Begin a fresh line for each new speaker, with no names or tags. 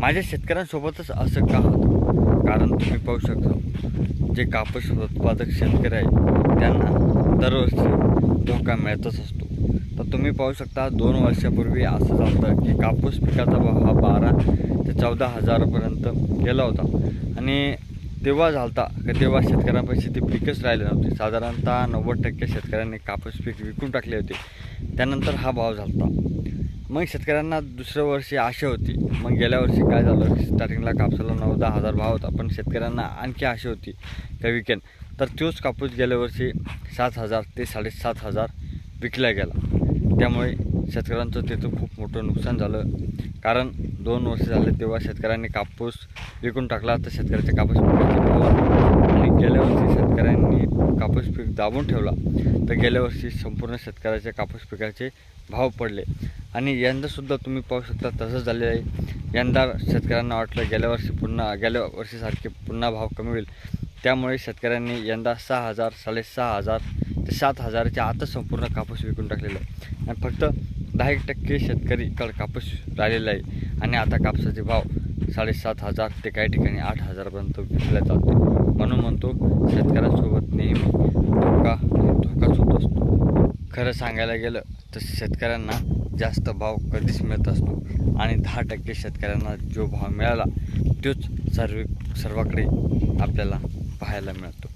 माझ्या शेतकऱ्यांसोबतच असं का होतं? कारण तुम्ही पाहू शकता जे कापूस उत्पादक शेतकरी आहे त्यांना दरवर्षी धोका मिळतच असतो. तर तुम्ही पाहू शकता दोन वर्षापूर्वी असं झालं की कापूस पिकाचा भाव हा बारा ते चौदा हजारापर्यंत गेला होता. आणि तेव्हा झालता का तेव्हा शेतकऱ्यांपाशी ते पिकच राहिले नव्हते. साधारणतः नव्वद टक्के शेतकऱ्यांनी कापूस पीक विकून टाकले होते. त्यानंतर हा भाव झालता. मग शेतकऱ्यांना दुसऱ्या वर्षी आशा होती. मग गेल्या वर्षी काय झालं? स्टार्टिंगला कापसाला नऊ दहा हजार भाव होता पण शेतकऱ्यांना आणखी आशा होती का विकेन? तर तोच कापूस गेल्या वर्षी सात हजार ते साडेसात हजार विकला गेला. त्यामुळे शेतकऱ्यांचं तिथं खूप मोठं नुकसान झालं. कारण दोन वर्ष झाले तेव्हा शेतकऱ्यांनी कापूस विकून टाकला तर शेतकऱ्याच्या कापूस पिकाचे भाव आणि गेल्या वर्षी शेतकऱ्यांनी कापूस पीक दाबून ठेवला तर गेल्या वर्षी संपूर्ण शेतकऱ्याच्या कापूस पिकाचे भाव पडले. आणि यंदासुद्धा तुम्ही पाहू शकता तसंच झालेलं आहे. यंदा शेतकऱ्यांना वाटलं गेल्या वर्षी पुन्हा गेल्या वर्षीसारखे पुन्हा भाव कमी होईल. त्यामुळे शेतकऱ्यांनी यंदा सहा हजार साडेसहा हजार ते सात हजाराच्या आतच संपूर्ण कापूस विकून टाकलेला आहे. आणि फक्त दहा एक टक्के शेतकरीकडे कापूस राहिलेला आहे. आणि आता कापसाचे भाव साडेसात हजार ते काही ठिकाणी आठ हजारपर्यंत विकला जातो. म्हणून म्हणतो शेतकऱ्यांसोबत नेहमी धोका धोकाच होत असतो. खरं सांगायला गेलं तर शेतकऱ्यांना जास्त भाव कधीच मिळत असतो. आणि दहा टक्के शेतकऱ्यांना जो भाव मिळाला तोच सर्व सर्वाकडे आपल्याला पाहायला मिळतो.